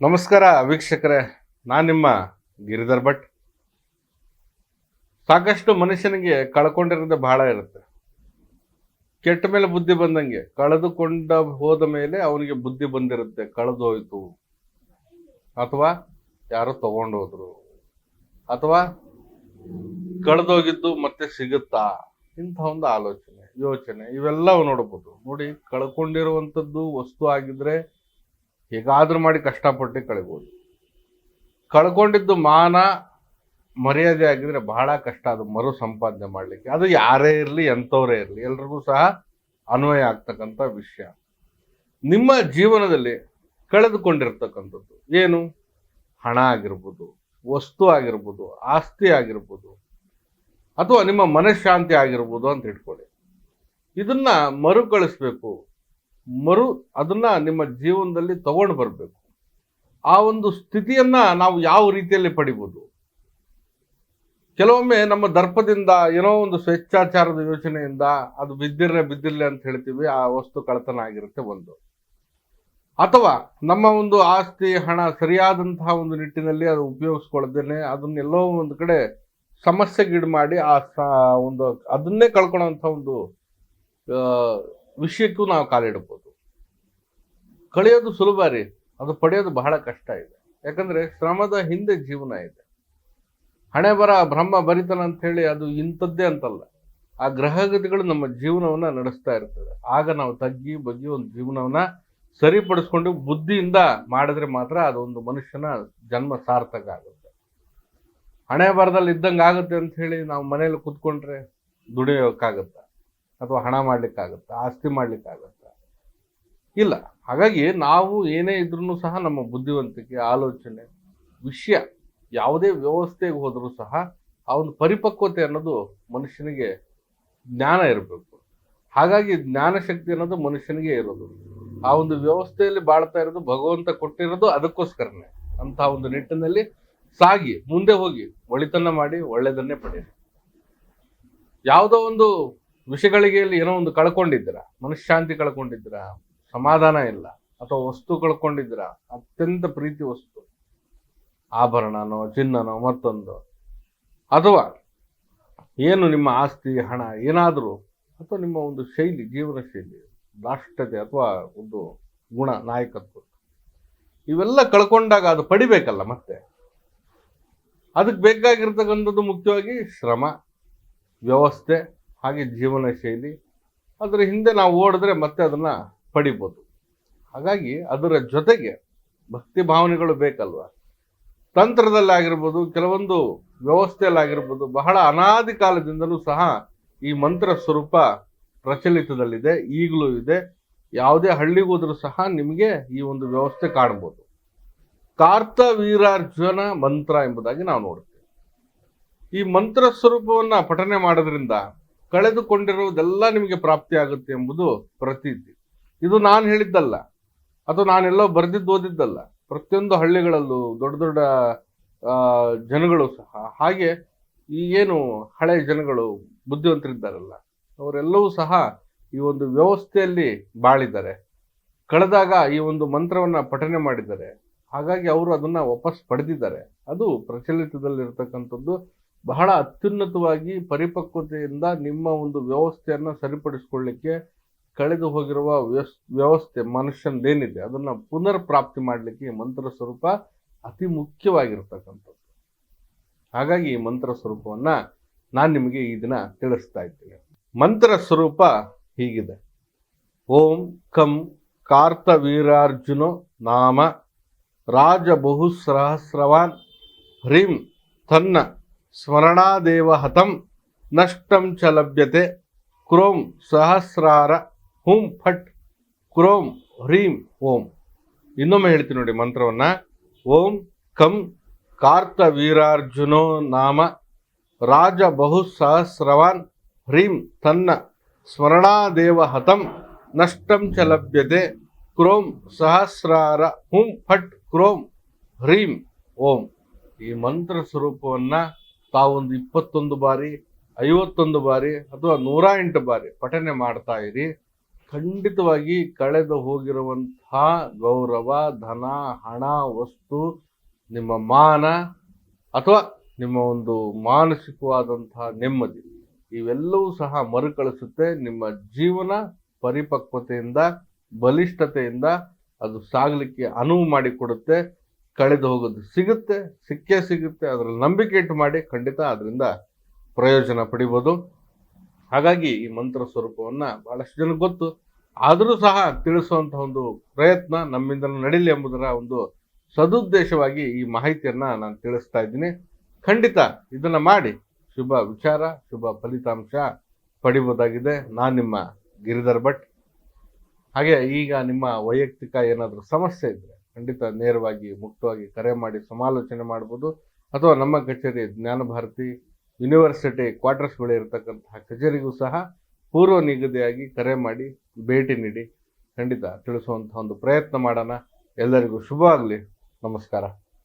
ನಮಸ್ಕಾರ ವೀಕ್ಷಕರೇ, ನಾನು ನಿಮ್ಮ ಗಿರಿಧರ್ ಭಟ್. ಸಾಕಷ್ಟು ಮನುಷ್ಯನಿಗೆ ಕಳ್ಕೊಂಡಿರೋದು ಬಹಳ ಇರುತ್ತೆ. ಕೆಟ್ಟ ಮೇಲೆ ಬುದ್ಧಿ ಬಂದಂಗೆ, ಕಳೆದುಕೊಂಡ ಹೋದ ಮೇಲೆ ಅವನಿಗೆ ಬುದ್ಧಿ ಬಂದಿರುತ್ತೆ ಕಳೆದು ಹೋಯ್ತು ಅಥವಾ ಯಾರೋ ತಗೊಂಡೋದ್ರು. ಅಥವಾ ಕಳೆದೋಗಿದ್ದು ಮತ್ತೆ ಸಿಗುತ್ತಾ? ಇಂಥ ಒಂದು ಆಲೋಚನೆ, ಯೋಚನೆ, ಇವೆಲ್ಲವೂ ನೋಡಬಹುದು ನೋಡಿ, ಕಳ್ಕೊಂಡಿರುವಂಥದ್ದು ವಸ್ತು ಆಗಿದ್ರೆ ಹೇಗಾದ್ರೂ ಮಾಡಿ ಕಷ್ಟಪಟ್ಟು ಕಳಿಬೋದು. ಕಳ್ಕೊಂಡಿದ್ದು ಮಾನ ಮರ್ಯಾದೆ ಆಗಿದ್ರೆ ಬಹಳ ಕಷ್ಟ ಅದು ಮರು ಸಂಪಾದನೆ ಮಾಡಲಿಕ್ಕೆ. ಅದು ಯಾರೇ ಇರಲಿ, ಎಂಥವರೇ ಇರಲಿ, ಎಲ್ರಿಗೂ ಸಹ ಅನ್ವಯ ಆಗ್ತಕ್ಕಂಥ ವಿಷಯ. ನಿಮ್ಮ ಜೀವನದಲ್ಲಿ ಕಳೆದುಕೊಂಡಿರ್ತಕ್ಕಂಥದ್ದು ಏನು? ಹಣ ಆಗಿರ್ಬೋದು, ವಸ್ತು ಆಗಿರ್ಬೋದು, ಆಸ್ತಿ ಆಗಿರ್ಬೋದು, ಅಥವಾ ನಿಮ್ಮ ಮನಃಶಾಂತಿ ಆಗಿರ್ಬೋದು ಅಂತ ಇಟ್ಕೊಳ್ಳಿ. ಇದನ್ನ ಮರುಕಳಿಸ್ಬೇಕು. ಮರು ಅದನ್ನ ನಿಮ್ಮ ಜೀವನದಲ್ಲಿ ತಗೊಂಡು ಬರಬೇಕು. ಆ ಒಂದು ಸ್ಥಿತಿಯನ್ನ ನಾವು ಯಾವ ರೀತಿಯಲ್ಲಿ ಪಡಿಬೋದು? ಕೆಲವೊಮ್ಮೆ ನಮ್ಮ ದರ್ಪದಿಂದ ಏನೋ ಒಂದು ಸ್ವೇಚ್ಛಾಚಾರದ ಯೋಚನೆಯಿಂದ ಅದು ಬಿದ್ದಿರಲಿ ಬಿದ್ದಿರಲಿ ಅಂತ ಹೇಳ್ತೀವಿ, ಆ ವಸ್ತು ಕಳತನ ಆಗಿರುತ್ತೆ ಒಂದು. ಅಥವಾ ನಮ್ಮ ಒಂದು ಆಸ್ತಿ, ಹಣ ಸರಿಯಾದಂತಹ ಒಂದು ನಿಟ್ಟಿನಲ್ಲಿ ಅದು ಉಪಯೋಗಿಸ್ಕೊಳ್ಳದೇನೆ ಅದನ್ನೆಲ್ಲೋ ಒಂದು ಕಡೆ ಸಮಸ್ಯೆಗೀಡು ಮಾಡಿ ಆ ಒಂದು ಅದನ್ನೇ ಕಳ್ಕೊಳ್ಳೋಂಥ ಒಂದು ವಿಷಯಕ್ಕೂ ನಾವು ಕಾಲಿಡಬಹುದು ಕಳೆಯೋದು ಸುಲಭ ರೀ, ಅದು ಪಡೆಯೋದು ಬಹಳ ಕಷ್ಟ ಇದೆ. ಯಾಕಂದ್ರೆ ಶ್ರಮದ ಹಿಂದೆ ಜೀವನ ಇದೆ. ಹಣೆ ಬರ ಬ್ರಹ್ಮ ಬರಿತನ ಅಂತ ಹೇಳಿ ಅದು ಇಂಥದ್ದೇ ಅಂತಲ್ಲ. ಆ ಗ್ರಹಗತಿಗಳು ನಮ್ಮ ಜೀವನವನ್ನ ನಡೆಸ್ತಾ ಇರ್ತದೆ. ಆಗ ನಾವು ತಗ್ಗಿ ಬಗ್ಗಿ ಒಂದು ಜೀವನವನ್ನ ಸರಿಪಡಿಸ್ಕೊಂಡು ಬುದ್ಧಿಯಿಂದ ಮಾಡಿದ್ರೆ ಮಾತ್ರ ಅದೊಂದು ಮನುಷ್ಯನ ಜನ್ಮ ಸಾರ್ಥಕ ಆಗುತ್ತೆ. ಹಣೆ ಬರದಲ್ಲಿ ಇದ್ದಂಗೆ ಆಗುತ್ತೆ ಅಂತ ಹೇಳಿ ನಾವು ಮನೇಲಿ ಕುತ್ಕೊಂಡ್ರೆ ದುಡಿಯೋಕ್ಕಾಗತ್ತ? ಅಥವಾ ಹಣ ಮಾಡ್ಲಿಕ್ಕಾಗತ್ತ, ಆಸ್ತಿ ಮಾಡ್ಲಿಕ್ಕಾಗತ್ತ? ಇಲ್ಲ. ಹಾಗಾಗಿ ನಾವು ಏನೇ ಇದ್ರೂ ಸಹ ನಮ್ಮ ಬುದ್ಧಿವಂತಿಕೆ, ಆಲೋಚನೆ, ವಿಷಯ ಯಾವುದೇ ವ್ಯವಸ್ಥೆಗೆ ಹೋದರೂ ಸಹ ಆ ಒಂದು ಪರಿಪಕ್ವತೆ ಅನ್ನೋದು ಮನುಷ್ಯನಿಗೆ ಜ್ಞಾನ ಇರಬೇಕು. ಹಾಗಾಗಿ ಜ್ಞಾನ ಶಕ್ತಿ ಅನ್ನೋದು ಮನುಷ್ಯನಿಗೆ ಇರೋದು. ಆ ಒಂದು ವ್ಯವಸ್ಥೆಯಲ್ಲಿ ಬಾಳ್ತಾ ಇರೋದು ಭಗವಂತ ಕೊಟ್ಟಿರೋದು ಅದಕ್ಕೋಸ್ಕರನೇ. ಅಂತ ಒಂದು ನಿಟ್ಟಿನಲ್ಲಿ ಸಾಗಿ, ಮುಂದೆ ಹೋಗಿ ಒಳಿತನ್ನ ಮಾಡಿ, ಒಳ್ಳೆಯದನ್ನೇ ಪಡೆಯಿರಿ. ಯಾವುದೋ ಒಂದು ವಿಷಯಗಳಿಗೆ ಏನೋ ಒಂದು ಕಳ್ಕೊಂಡಿದ್ದೀರಾ, ಮನಃಶಾಂತಿ ಕಳ್ಕೊಂಡಿದ್ರ ಸಮಾಧಾನ ಇಲ್ಲ, ಅಥವಾ ವಸ್ತು ಕಳ್ಕೊಂಡಿದ್ರ ಅತ್ಯಂತ ಪ್ರೀತಿ ವಸ್ತು, ಆಭರಣನೋ, ಚಿನ್ನನೋ, ಮತ್ತೊಂದು. ಅಥವಾ ಏನು ನಿಮ್ಮ ಆಸ್ತಿ, ಹಣ, ಏನಾದರೂ, ಅಥವಾ ನಿಮ್ಮ ಒಂದು ಶೈಲಿ, ಜೀವನ ಶೈಲಿ ದಾಷ್ಟತೆ ಅಥವಾ ಒಂದು ಗುಣ, ನಾಯಕತ್ವ, ಇವೆಲ್ಲ ಕಳ್ಕೊಂಡಾಗ ಅದು ಪಡಿಬೇಕಲ್ಲ ಮತ್ತೆ? ಅದಕ್ಕೆ ಬೇಕಾಗಿರ್ತಕ್ಕಂಥದ್ದು ಮುಖ್ಯವಾಗಿ ಶ್ರಮ, ವ್ಯವಸ್ಥೆ ಹಾಗೆ ಜೀವನ ಶೈಲಿ ಅದರ ಹಿಂದೆ ನಾವು ಓಡಿದ್ರೆ ಮತ್ತೆ ಅದನ್ನ ಪಡಿಬೋದು. ಹಾಗಾಗಿ ಅದರ ಜೊತೆಗೆ ಭಕ್ತಿ ಭಾವನೆಗಳು ಬೇಕಲ್ವ? ತಂತ್ರದಲ್ಲಿ ಆಗಿರ್ಬೋದು, ಕೆಲವೊಂದು ವ್ಯವಸ್ಥೆಯಲ್ಲಾಗಿರ್ಬೋದು ಬಹಳ ಅನಾದಿ ಕಾಲದಿಂದಲೂ ಸಹ ಈ ಮಂತ್ರ ಸ್ವರೂಪ ಪ್ರಚಲಿತದಲ್ಲಿದೆ, ಈಗಲೂ ಇದೆ. ಯಾವುದೇ ಹಳ್ಳಿಗೆ ಸಹ ನಿಮಗೆ ಈ ಒಂದು ವ್ಯವಸ್ಥೆ ಕಾಣ್ಬೋದು. ಕಾರ್ತ ವೀರಾರ್ಜುನ ಮಂತ್ರ ಎಂಬುದಾಗಿ ನಾವು ನೋಡ್ತೀವಿ. ಈ ಮಂತ್ರ ಸ್ವರೂಪವನ್ನು ಪಠನೆ ಮಾಡೋದ್ರಿಂದ ಕಳೆದುಕೊಂಡಿರುವುದೆಲ್ಲ ನಿಮಗೆ ಪ್ರಾಪ್ತಿ ಆಗುತ್ತೆ ಎಂಬುದು ಪ್ರತೀತಿ. ಇದು ನಾನು ಹೇಳಿದ್ದಲ್ಲ. ಅಥವಾ ನಾನೆಲ್ಲೋ ಬರೆದಿದ್ದು ಓದಿದ್ದಲ್ಲ. ಪ್ರತಿಯೊಂದು ಹಳ್ಳಿಗಳಲ್ಲೂ ದೊಡ್ಡ ದೊಡ್ಡ ಜನಗಳು ಸಹ, ಹಾಗೆ ಈ ಏನು ಹಳೆ ಜನಗಳು, ಬುದ್ಧಿವಂತರಿದ್ದಾರಲ್ಲ, ಅವರೆಲ್ಲವೂ ಸಹ ಈ ಒಂದು ವ್ಯವಸ್ಥೆಯಲ್ಲಿ ಬಾಳಿದ್ದಾರೆ. ಕಳೆದಾಗ ಈ ಒಂದು ಮಂತ್ರವನ್ನ ಪಠನೆ ಮಾಡಿದ್ದಾರೆ. ಹಾಗಾಗಿ ಅವರು ಅದನ್ನ ವಾಪಸ್ ಪಡೆದಿದ್ದಾರೆ. ಅದು ಪ್ರಚಲಿತದಲ್ಲಿರ್ತಕ್ಕಂಥದ್ದು ಬಹಳ ಅತ್ಯುನ್ನತವಾಗಿ ಪರಿಪಕ್ವತೆಯಿಂದ ನಿಮ್ಮ ಒಂದು ವ್ಯವಸ್ಥೆಯನ್ನು ಸರಿಪಡಿಸ್ಕೊಳ್ಳಿಕ್ಕೆ ಕಳೆದು ಹೋಗಿರುವ ವ್ಯವಸ್, ವ್ಯವಸ್ಥೆ ಮನುಷ್ಯನದೇನಿದೆ ಅದನ್ನು ಪುನರ್ ಪ್ರಾಪ್ತಿ ಮಾಡಲಿಕ್ಕೆ ಈ ಮಂತ್ರ ಸ್ವರೂಪ ಅತಿ ಮುಖ್ಯವಾಗಿರ್ತಕ್ಕಂಥದ್ದು. ಹಾಗಾಗಿ ಈ ಮಂತ್ರ ಸ್ವರೂಪವನ್ನು ನಾನು ನಿಮಗೆ ಈ ದಿನ ತಿಳಿಸ್ತಾ ಇದ್ದೀನಿ. ಮಂತ್ರ ಸ್ವರೂಪ ಹೀಗಿದೆ. ಓಂ ಕಂ ಕಾರ್ತವೀರಾರ್ಜುನೋ ನಾಮ ರಾಜ ಬಹುಸಹಸ್ರವಾನ್ ಹ್ರೀಂ ತನ್ನ ಸ್ಮರಣಾದೇವ ಹತಂ ನಷ್ಟಂ ಚ ಲಭ್ಯತೆ ಕ್ರೋಂ ಸಹಸ್ರಾರ ಹುಂ ಫಟ್ ಕ್ರೋಂ ಹ್ರೀಂ ಓಂ. ಇನ್ನೊಮ್ಮೆ ಹೇಳ್ತೀನಿ ನೋಡಿ ಮಂತ್ರವನ್ನ. ಓಂ ಕಂ ಕಾರ್ತವೀರಾರ್ಜುನೋ ನಾಮ ರಾಜ ಬಹು ಬಹುಸಹಸ್ರವಾನ್ ಹ್ರೀಂ ತನ್ನ ಸ್ಮರಣಾದೇವ ಹತಂ ನಷ್ಟಂ ಚ ಲಭ್ಯತೆ ಕ್ರೋಂ ಸಹಸ್ರಾರ ಹುಂ ಫಟ್ ಕ್ರೋಂ ಹ್ರೀಂ ಓಂ. ಈ ಮಂತ್ರ ಸ್ವರೂಪವನ್ನ ತಾವೊಂದು ಇಪ್ಪತ್ತೊಂದು ಬಾರಿ, ಐವತ್ತೊಂದು ಬಾರಿ ಅಥವಾ ನೂರ ಎಂಟು ಬಾರಿ ಪಠನೆ ಮಾಡ್ತಾ ಇರಿ. ಖಂಡಿತವಾಗಿ ಕಳೆದು ಹೋಗಿರುವಂತಹ ಗೌರವ, ಧನ, ಹಣ, ವಸ್ತು, ನಿಮ್ಮ ಮಾನ ಅಥವಾ ನಿಮ್ಮ ಒಂದು ಮಾನಸಿಕವಾದಂತಹ ನೆಮ್ಮದಿ, ಇವೆಲ್ಲವೂ ಸಹ ಮರುಕಳಿಸುತ್ತೆ. ನಿಮ್ಮ ಜೀವನ ಪರಿಪಕ್ವತೆಯಿಂದ, ಬಲಿಷ್ಠತೆಯಿಂದ ಅದು ಸಾಗಲಿಕ್ಕೆ ಅನುವು ಮಾಡಿಕೊಡುತ್ತೆ. ಕಳೆದು ಹೋಗೋದು. ಸಿಗುತ್ತೆ, ಸಿಕ್ಕೇ ಸಿಗುತ್ತೆ. ಅದರಲ್ಲಿ ನಂಬಿಕೆ ಇಟ್ಟು ಮಾಡಿ ಖಂಡಿತ ಅದರಿಂದ ಪ್ರಯೋಜನ ಪಡಿಬೋದು. ಹಾಗಾಗಿ ಈ ಮಂತ್ರ ಸ್ವರೂಪವನ್ನು ಬಹಳಷ್ಟು ಜನಕ್ಕೆ ಗೊತ್ತು. ಆದರೂ ಸಹ ತಿಳಿಸುವಂಥ ಒಂದು ಪ್ರಯತ್ನ ನಮ್ಮಿಂದ ನಡೀಲಿ ಎಂಬುದರ ಒಂದು ಸದುದ್ದೇಶವಾಗಿ ಈ ಮಾಹಿತಿಯನ್ನು ನಾನು ತಿಳಿಸ್ತಾ ಇದ್ದೀನಿ. ಖಂಡಿತ ಇದನ್ನು ಮಾಡಿ ಶುಭ ವಿಚಾರ, ಶುಭ ಫಲಿತಾಂಶ ಪಡಿಬೋದಾಗಿದೆ. ನಾನು ನಿಮ್ಮ ಗಿರಿಧರ್ ಭಟ್. ಹಾಗೆ ಈಗ ನಿಮ್ಮ ವೈಯಕ್ತಿಕ ಏನಾದರೂ ಸಮಸ್ಯೆ ಇದ್ರೆ ಖಂಡಿತ ನೇರವಾಗಿ ಮುಕ್ತವಾಗಿ ಕರೆ ಮಾಡಿ ಸಮಾಲೋಚನೆ ಮಾಡ್ಬೋದು. ಅಥವಾ ನಮ್ಮ ಕಚೇರಿ ಜ್ಞಾನ ಭಾರತಿ ಯೂನಿವರ್ಸಿಟಿ ಕ್ವಾರ್ಟರ್ಸ್ ಬಳಿ ಇರತಕ್ಕಂತಹ ಕಚೇರಿಗೂ ಸಹ ಪೂರ್ವ ನಿಗದಿಯಾಗಿ ಕರೆ ಮಾಡಿ ಭೇಟಿ ನೀಡಿ ಖಂಡಿತ ತಿಳಿಸುವಂತಹ ಒಂದು ಪ್ರಯತ್ನ ಮಾಡೋಣ. ಎಲ್ಲರಿಗೂ ಶುಭ ಆಗಲಿ. ನಮಸ್ಕಾರ.